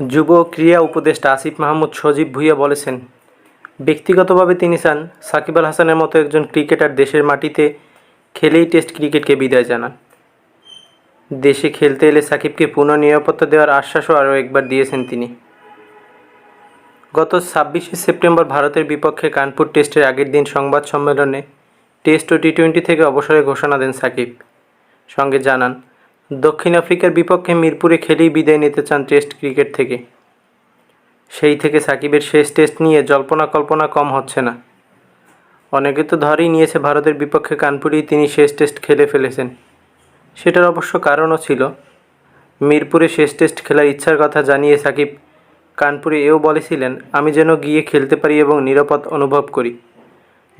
যুব ক্রীড়া উপদেষ্টা আসিফ মাহমুদ সজীব ভুঁইয়া বলেছেন, ব্যক্তিগতভাবে তিনি চান সাকিব আল হাসানের মতো একজন ক্রিকেটার দেশের মাটিতে খেলেই টেস্ট ক্রিকেটকে বিদায় জানান। দেশে খেলতে এলে সাকিবকে পুনঃ নিরাপত্তা দেওয়ার আশ্বাসও আরও একবার দিয়েছেন তিনি। গত ছাব্বিশে সেপ্টেম্বর ভারতের বিপক্ষে কানপুর টেস্টের আগের দিন সংবাদ সম্মেলনে টেস্ট ও টি টোয়েন্টি থেকে অবসরের ঘোষণা দেন সাকিব। সঙ্গে জানান দক্ষিণ আফ্রিকার বিপক্ষে মিরপুরে খেলেই বিদায় নিতে চান টেস্ট ক্রিকেট থেকে। সেই থেকে সাকিবের শেষ টেস্ট নিয়ে জল্পনা কল্পনা কম হচ্ছে না। অনেকে তো ধরেই নিয়েছে ভারতের বিপক্ষে কানপুরেই তিনি শেষ টেস্ট খেলে ফেলেছেন। সেটার অবশ্য কারণও ছিল। মিরপুরে শেষ টেস্ট খেলার ইচ্ছার কথা জানিয়ে সাকিব, কানপুরে এও বলেছিলেন, আমি যেন গিয়ে খেলতে পারি এবং নিরাপদ অনুভব করি।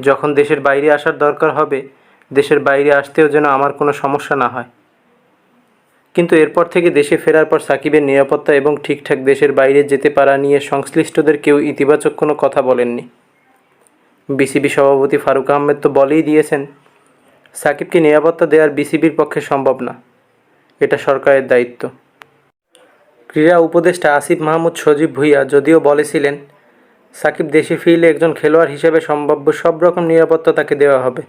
যখন দেশের বাইরে আসার দরকার হবে, দেশের বাইরে আসতেও যেন আমার কোনো সমস্যা না হয়। কিন্তু এরপর থেকে দেশে ফেরার পর সাকিবের নিরাপত্তা এবং ঠিকঠাক দেশের বাইরে যেতে পারা নিয়ে সংশ্লিষ্টদের কেউ ইতিবাচক কোনো কথা বলেননি। বিসিবি সভাপতি ফারুক আহমেদ তো বলেই দিয়েছেন, সাকিবকে নিরাপত্তা দেওয়ার বিসিবির পক্ষে সম্ভব না। এটা সরকারের দায়িত্ব। ক্রীড়া উপদেষ্টা আসিফ মাহমুদ সজীব ভুঁইয়া যদিও বলেছিলেন, সাকিব দেশে ফিরলে একজন খেলোয়াড় হিসেবে সম্ভাব্য সব রকম নিরাপত্তা তাকে দেওয়া হবে।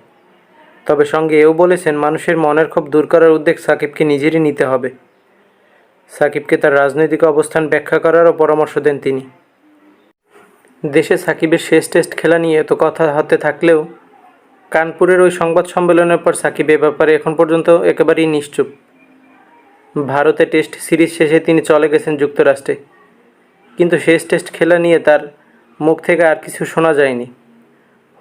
তবে সঙ্গে এও বলেছেন, মানুষের মনের ক্ষোভ দূর করার উদ্যোগ সাকিবকে নিজেরই নিতে হবে। সাকিবকে তার রাজনৈতিক অবস্থান ব্যাখ্যা করারও পরামর্শ দেন তিনি। দেশে সাকিবের শেষ টেস্ট খেলা নিয়ে এত কথা হাতে থাকলেও কানপুরের ওই সংবাদ সম্মেলনের পর সাকিব এ ব্যাপারে এখন পর্যন্ত একেবারেই নিশ্চুপ। ভারতে টেস্ট সিরিজ শেষে তিনি চলে গেছেন যুক্তরাষ্ট্রে। কিন্তু শেষ টেস্ট খেলা নিয়ে তার মুখ থেকে আর কিছু শোনা যায়নি।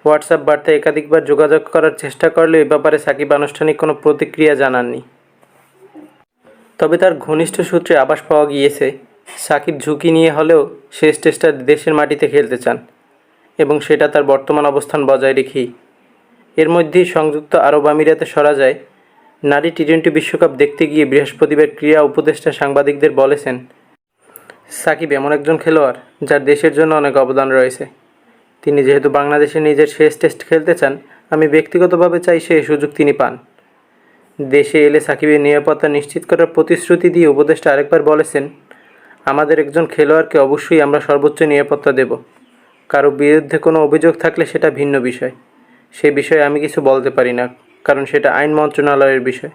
হোয়াটসঅ্যাপ বার্তায় একাধিকবার যোগাযোগ করার চেষ্টা করলেও এ ব্যাপারে সাকিব আনুষ্ঠানিক কোনো প্রতিক্রিয়া জানাননি। তবে তার ঘনিষ্ঠ সূত্রে আভাস পাওয়া গিয়েছে, সাকিব ঝুঁকি নিয়ে হলেও শেষ টেস্টটা দেশের মাটিতে খেলতে চান এবং সেটা তার বর্তমান অবস্থান বজায় রেখেই। এর মধ্যেই সংযুক্ত আরব আমিরাতে সরা যায়, নারী টি টোয়েন্টি বিশ্বকাপ দেখতে গিয়ে বৃহস্পতিবার ক্রীড়া উপদেষ্টা সাংবাদিকদের বলেছেন, সাকিব এমন একজন খেলোয়াড় যার দেশের জন্য অনেক অবদান রয়েছে। তিনি যেহেতু বাংলাদেশে নিজের শেষ টেস্ট খেলতে চান, আমি ব্যক্তিগতভাবে চাই সেই সুযোগ তিনি পান। দেশে এলে সাকিবের নিরাপত্তা নিশ্চিত করার প্রতিশ্রুতি দিয়ে উপদেষ্টা আরেকবার বলেছেন, আমাদের একজন খেলোয়াড়কে অবশ্যই আমরা সর্বোচ্চ নিরাপত্তা দেব। কারও বিরুদ্ধে কোনো অভিযোগ থাকলে সেটা ভিন্ন বিষয়। সে বিষয়ে আমি কিছু বলতে পারি না, কারণ সেটা আইন মন্ত্রণালয়ের বিষয়।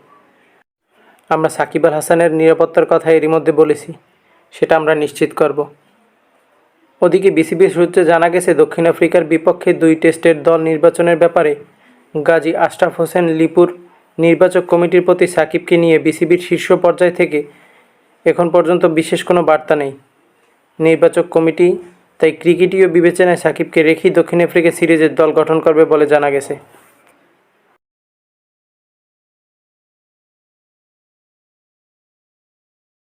আমরা সাকিব আল হাসানের নিরাপত্তার কথা এরই মধ্যে বলেছি, সেটা আমরা নিশ্চিত করব। ওদিকে বিসিবি সূত্রে জানা গেছে, দক্ষিণ আফ্রিকার বিপক্ষে দুই টেস্টের দল নির্বাচনের ব্যাপারে গাজী আশরাফ হোসেন লিপুর নির্বাচক কমিটির প্রতি সাকিবকে নিয়ে বিসিবির শীর্ষ পর্যায় থেকে এখন পর্যন্ত বিশেষ কোনো বার্তা নেই। নির্বাচক কমিটি তাই ক্রিকেটীয় বিবেচনায় সাকিবকে রেখেই দক্ষিণ আফ্রিকা সিরিজের দল গঠন করবে বলে জানা গেছে।